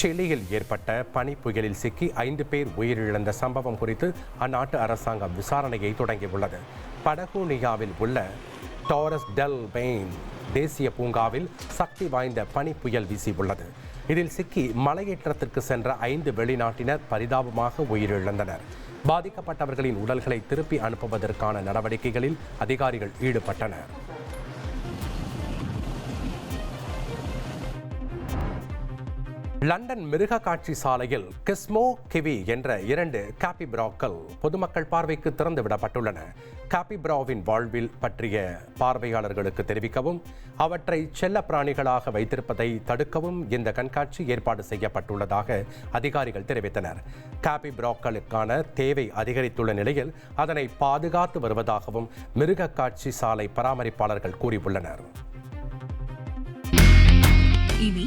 சிலியில் ஏற்பட்ட பனி புயலில் சிக்கி ஐந்து பேர் உயிரிழந்த சம்பவம் குறித்து அந்நாட்டு அரசாங்கம் விசாரணையை தொடங்கியுள்ளது. படகோனியாவில் உள்ள டாரஸ் டெல் பெயின் தேசிய பூங்காவில் சக்தி வாய்ந்த பனி புயல் வீசியுள்ளது. இதில் சிக்கி மலையேற்றத்திற்கு சென்ற ஐந்து வெளிநாட்டினர் பரிதாபமாக உயிரிழந்தனர். பாதிக்கப்பட்டவர்களின் உடல்களை திருப்பி அனுப்புவதற்கான நடவடிக்கைகளில் அதிகாரிகள் ஈடுபட்டனர். லண்டன் மிருக காட்சி சாலையில் கிஸ்மோ கிவி என்ற இரண்டு காபிப்ராக்கள் பொதுமக்கள் பார்வைக்கு திறந்து விடப்பட்டுள்ளன. காபிப்ராவின் வாழ்வில் பற்றிய பார்வையாளர்களுக்கு தெரிவிக்கவும் அவற்றை செல்ல பிராணிகளாக வைத்திருப்பதை தடுக்கவும் இந்த கண்காட்சி ஏற்பாடு செய்யப்பட்டுள்ளதாக அதிகாரிகள் தெரிவித்தனர். காபிப்ராக்களுக்கான தேவை அதிகரித்துள்ள நிலையில் அதனை பாதுகாத்து வருவதாகவும் மிருக காட்சி சாலை பராமரிப்பாளர்கள் கூறியுள்ளனர். இனி